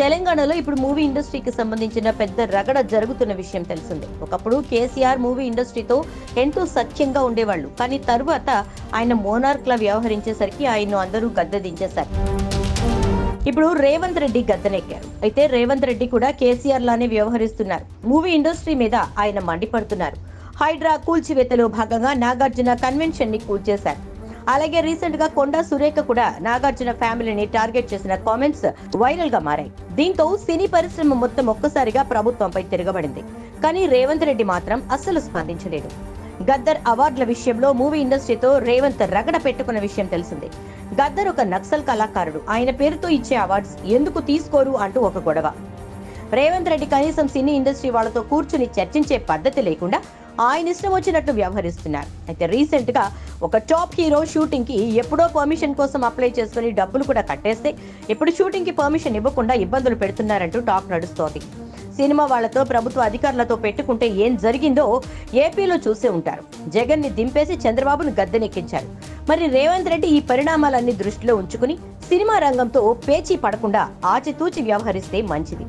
తెలంగాణలో ఇప్పుడు మూవీ ఇండస్ట్రీకి సంబంధించిన పెద్ద రగడ జరుగుతున్న విషయం తెలిసిందే. ఒకప్పుడు కేసీఆర్ మూవీ ఇండస్ట్రీతో ఎంతో సఖ్యంగా ఉండేవాళ్ళు. కానీ తరువాత ఆయన మోనార్క్ లా వ్యవహరించేసరికి ఆయన్ను అందరూ గద్దెదించేశారు ఇప్పుడు రేవంత్ రెడ్డి గద్దెనెక్కారు. అయితే రేవంత్ రెడ్డి కూడా కేసీఆర్ లానే వ్యవహరిస్తున్నారు. మూవీ ఇండస్ట్రీ మీద ఆయన మండిపడుతున్నారు. హైడ్రా కూల్చివేతలో భాగంగా నాగార్జున కన్వెన్షన్ని కూల్చేశారు. అలాగే రీసెంట్గా కొండా సురేఖ కూడా నాగార్జున ఫ్యామిలీని టార్గెట్ చేసిన కామెంట్స్ వైరల్గా మారాయి. దీంతో సినీ పరిశ్రమ మొత్తం ఒక్కసారిగా ప్రభుత్వంపై తిరగబడింది. కానీ రేవంత్ రెడ్డి మాత్రం అస్సలు స్పందించలేదు. గద్దర్ అవార్డుల విషయంలో మూవీ ఇండస్ట్రీతో రేవంత్ రగడ పెట్టుకున్న విషయం తెలిసిందే. గద్దర్ ఒక నక్సల్ కళాకారుడు. ఆయన పేరుతో ఇచ్చే అవార్డ్స్ ఎందుకు తీసుకోరు అంటూ ఒక గొడవ. రేవంత్ రెడ్డి కనీసం సినీ ఇండస్ట్రీ వాళ్ళతో కూర్చుని చర్చించే పద్ధతి లేకుండా ఆయన ఇష్టం వచ్చినట్టు వ్యవహరిస్తున్నారు. అయితే రీసెంట్గా ఒక టాప్ హీరో షూటింగ్కి ఎప్పుడో పర్మిషన్ కోసం అప్లై చేసుకుని డబ్బులు కూడా కట్టేస్తే ఇప్పుడు షూటింగ్కి పర్మిషన్ ఇవ్వకుండా ఇబ్బందులు పెడుతున్నారంటూ టాక్ నడుస్తోంది. సినిమా వాళ్ళతో ప్రభుత్వ అధికారులతో పెట్టుకుంటే ఏం జరిగిందో ఏపీలో చూసే ఉంటారు. జగన్ని దింపేసి చంద్రబాబును గద్దెనెక్కించారు. మరి రేవంత్ రెడ్డి ఈ పరిణామాలన్నీ దృష్టిలో ఉంచుకుని సినిమా రంగంతో పేచీ పడకుండా ఆచితూచి వ్యవహరిస్తే మంచిది.